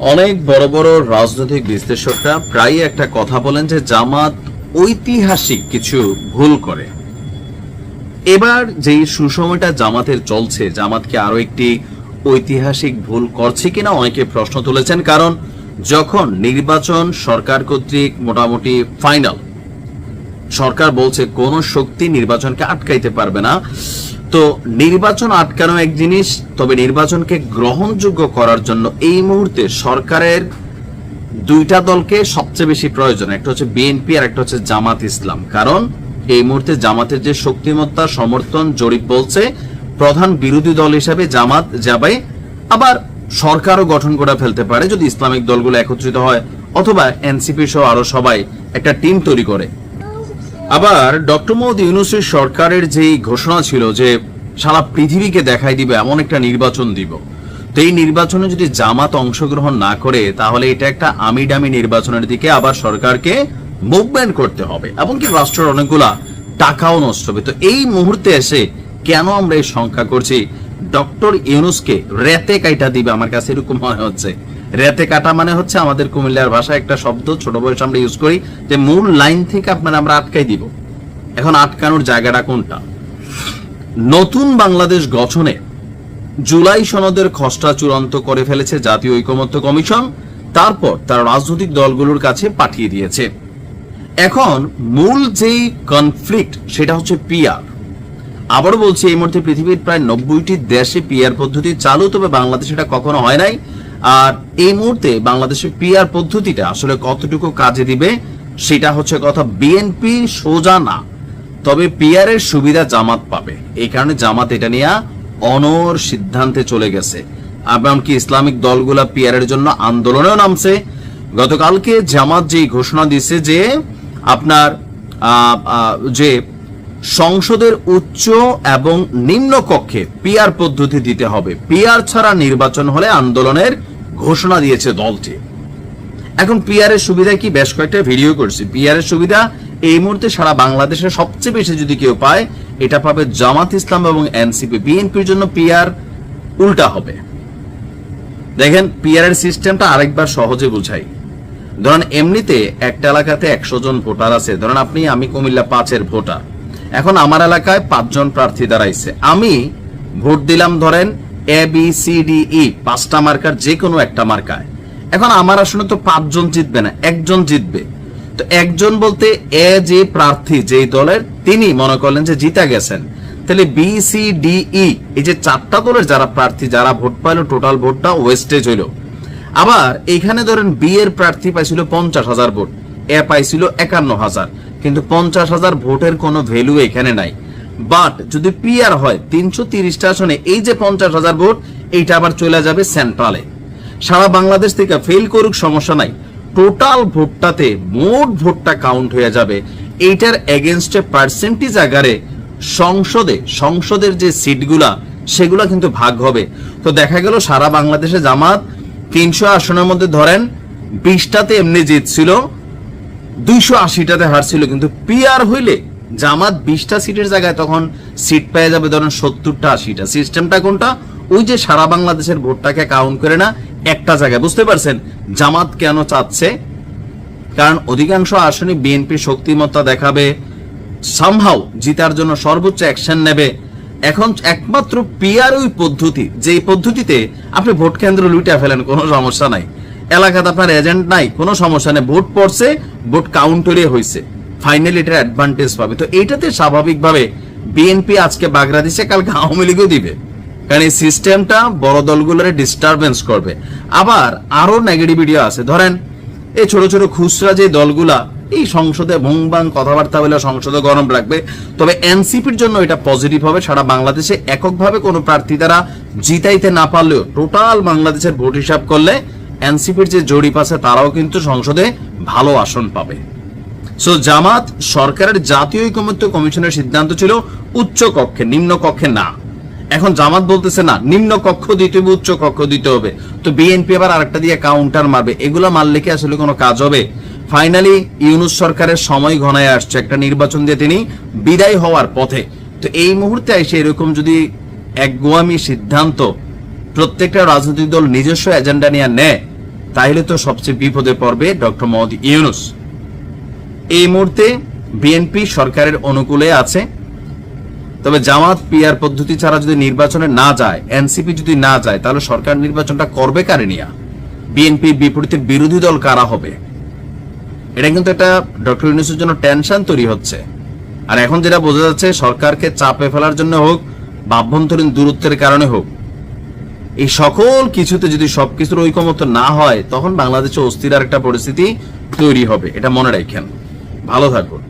অনেক বড় বড় রাজনৈতিক বিশ্লেষকরা প্রায় একটা কথা বলেন যে জামাত ঐতিহাসিক কিছু ভুল করে। এবার যেই সুসময়টা জামাতের চলছে জামাতকে আরও একটি ঐতিহাসিক ভুল করছে কিনা অনেকে প্রশ্ন তুলেছেন, কারণ যখন নির্বাচন সরকার কর্তৃক মোটামুটি ফাইনাল, সরকার বলছে কোন শক্তি নির্বাচনকে আটকাইতে পারবে না তো নির্বাচন আটকানো এক জিনিস, তবে নির্বাচনকে গ্রহণযোগ্য করার জন্য এই মুহূর্তে সরকারের দুইটা দলকে সবচেয়ে বেশি প্রয়োজন, একটা হচ্ছে বিএনপি আর একটা হচ্ছে জামাত ইসলাম। কারণ এই মুহূর্তে জামাতের যে শক্তিমত্তা, সমর্থন, জরিপ বলছে, প্রধান বিরোধী দল হিসাবে জামাত যাবে, আবার সরকারও গঠন করে ফেলতে পারে যদি ইসলামিক দলগুলো একত্রিত হয়, অথবা এনসিপি সহ আরও সবাই একটা টিম তৈরি করে। আবার ডক্টর মোহাম্মদ ইউনুসের সরকারের যেই ঘোষণা ছিল যে সারা পৃথিবীকে দেখাই দিবে, এমন একটা নির্বাচন দিব। তো এই নির্বাচনে যদি জামাত অংশগ্রহণ না করে, তাহলে এটা একটা আমিডামি নির্বাচনের দিকে আবার সরকারকে মুভমেন্ট করতে হবে। এমনকি রাষ্ট্রের অনেকগুলা টাকাও নষ্ট হবে। তো এই মুহূর্তে এসে কেন আমরা এই সংখ্যা করছি? ডক্টর ইউনুসকে রেতে কাইটা দিবে আমার কাছে এরকম মনে হচ্ছে। রেতে কাটা মানে হচ্ছে আমাদের কুমিল্লার ভাষায় একটা শব্দ, ছোট বয়সে আমরা ইউজ করি, যে মূল লাইন থেকে আপনার আমরা আটকাই দিব। এখন আটকানোর জায়গাটা কোনটা? নতুন বাংলাদেশ গঠনে জুলাই সনদের খসড়া চূড়ান্ত করে ফেলেছে জাতীয় ঐকমত্য কমিশন, তারপর তার রাজনৈতিক দলগুলোর কাছে পাঠিয়ে দিয়েছে। এখন মূল যেই কনফ্লিক্ট সেটা হচ্ছে পিআর আবারও বলছি, এই মুহূর্তে পৃথিবীর প্রায় নব্বইটি দেশে পিআর পদ্ধতি চালু, তবে বাংলাদেশে এটা কখনো হয় নাই। আর এই মুহূর্তে বাংলাদেশের পিআর পদ্ধতিটা আসলে কতটুকু কাজে দিবে, সেটা হচ্ছে কথা বিএনপি সোজা না। তবে পিআর এর সুবিধা জামাত পাবে। এই কারণে জামাত এটা নিয়ে অনর সিদ্ধান্তে চলে গেছে। এমনকি ইসলামিক দলগুলা পিআর এর জন্য আন্দোলনেও নামছে? গতকালকে জামাত যেই ঘোষণা দিছে যে আপনার যে সংসদের উচ্চ এবং নিম্ন কক্ষে পিআর পদ্ধতি দিতে হবে। পিআর ছাড়া নির্বাচন হলে আন্দোলনের ঘোষণা দিয়েছে দলটি। এখন পিআর এর সুবিধা কি? বেশ কয়েকটা ভিডিও করছি। পিআর এর সুবিধা, এই মুহূর্তে সারা বাংলাদেশে সবচেয়ে বেশি যদি কেউ পায়, এটা পাবে জামাত ইসলাম এবং এনসিপি বিএনপির জন্য পিআর উল্টা হবে। দেখেন পিআর এর সিস্টেমটা আরেকবার সহজে বুঝাই। ধরেন, এমনিতে একটা এলাকাতে একশো জন ভোটার আছে। ধরেন, আপনি, আমি কুমিল্লা পাঁচের ভোটার। এখন আমার এলাকায় পাঁচজন প্রার্থী দাঁড়াইছে। আমি ভোট দিলাম, ধরেন A B C D E পাঁচটা মার্কার যে কোনো একটা মার্কায়। এখন আমার আসলে তো পাঁচজন জিতবে না, একজন জিতবে। তো একজন বলতে এ যে প্রার্থী যেই দলের, তিনি মনে করলেন যে জিতা গেছেন। তাহলে বি সি ডি ই এই যে চারটা দলের যারা প্রার্থী, যারা ভোট পাইলো টোটাল ভোটটা ওয়েস্টেজ হইল। আবার এখানে ধরেন বি এর প্রার্থী পাইছিল পঞ্চাশ হাজার ভোট এ পাইছিল একান্ন হাজার। কিন্তু পঞ্চাশ হাজার ভোটের কোনো ভ্যালু এখানে নাই। বাট যদি পিআর হয়, তিনশো তিরিশটা আসনে, এই যে পঞ্চাশ হাজার ভোট, এইটা আবার চলে যাবে সেন্ট্রালে সারা বাংলাদেশ থেকে ফেল করুক, সমস্যা নাই। টোটাল ভোটটাতে মোট ভোটটা কাউন্ট হয়ে যাবে। এইটার এগেনস্টে পার্সেন্টেজ আকারে সংসদে, সংসদের যে সিটগুলা সেগুলা কিন্তু ভাগ হবে। তো দেখা গেল সারা বাংলাদেশে জামাত তিনশো আসনের মধ্যে ধরেন, বিশটাতে এমনি জিতছিল, দুইশো আশিটাতে হারছিল। কিন্তু পিআর হইলে জামাত বিশটা সিটের জায়গায় তখন সিট পেয়ে যাবে ধরেন সত্তরটা আশিটা সিস্টেমটা কোনটা? ওই যে সারা বাংলাদেশের ভোটটাকে কাউন্ট করে না, একটা জায়গায়। বুঝতে পারছেন? জামাত কেন চাচ্ছে? কারণ অধিকাংশ আসনে বিএনপি শক্তিমত্তা দেখাবে সামহাও জিতার জন্য সর্বোচ্চ অ্যাকশন নেবে। এখন একমাত্র পিআর ওই পদ্ধতি যে পদ্ধতিতে আপনি ভোট কেন্দ্র লুটে ফেলেন, কোনো সমস্যা নাই। এলাকাতে আপনার এজেন্ট নাই, কোনো সমস্যা নেই। ভোট পড়ছে, ভোট কাউন্টারে হয়েছে ফাইনালি এটার অ্যাডভান্টেজ পাবে। তো এইটাতে স্বাভাবিকভাবে বিএনপি আজকে বাগড়া দিছে, কালকে আওয়ামী লীগও দিবে। কারণ এই সিস্টেমটা বড় দলগুলোর ডিস্টারবেন্স করবে। আবার আরও নেগেটিভিটি আছে। ধরেন, এই ছোট ছোট খুচরা যে দলগুলা, এই সংসদে ভংবাং কথাবার্তা বলে সংসদে গরম রাখবে তবে এনসিপির জন্য এটা পজিটিভ হবে। সারা বাংলাদেশে এককভাবে কোনো প্রার্থী দ্বারা জিতাইতে না পারলেও টোটাল বাংলাদেশের ভোট হিসাব করলে এনসিপির যে জরিপ আছে, তারাও কিন্তু সংসদে ভালো আসন পাবে। সো জামাত সরকারের জাতীয় ঐকমত্য কমিশনের সিদ্ধান্ত ছিল উচ্চ কক্ষে, নিম্ন কক্ষে না। এখন জামাত বলতেছে, না, নিম্ন কক্ষ দিতে হবে, উচ্চ কক্ষ দিতে হবে। তো বিএনপি আবার আরেকটা দিয়ে কাউন্টার মারবে। এগুলো মারলে কি আসলে কোনো কাজ হবে? ফাইনালি ইউনুস সরকারের সময় ঘনায় আসছে। একটা নির্বাচন দিয়ে তিনি বিদায় হওয়ার পথে। তো এই মুহূর্তে এসে এরকম যদি এক গোয়ামি সিদ্ধান্ত প্রত্যেকটা রাজনৈতিক দল নিজস্ব এজেন্ডা নিয়ে নেয়, তাহলে তো সবচেয়ে বিপদে পড়বে ডক্টর মোহাম্মদ ইউনুস। এই মুহূর্তে বিএনপি সরকারের অনুকূলে আছে। তবে জামাত পিআর পদ্ধতি ছাড়া যদি নির্বাচনে না যায় এনসিপি যদি না যায়, তাহলে সরকার নির্বাচনটা করবে কারে নিয়া? বিএনপি বিপরীতে বিরোধী দল কারা হবে? এটা কিন্তু একটা ডক্টর ইউনুসের জন্য টেনশন তৈরি হচ্ছে। আর এখন যেটা বোঝা যাচ্ছে, সরকারকে চাপে ফেলার জন্য হোক বা আভ্যন্তরীণ দূরত্বের কারণে হোক, এই সকল কিছুতে যদি সবকিছুর ঐকমত্য না হয়, তখন বাংলাদেশে অস্থির আর একটা পরিস্থিতি তৈরি হবে, এটা মনে রাখেন। ভালো থাকুন।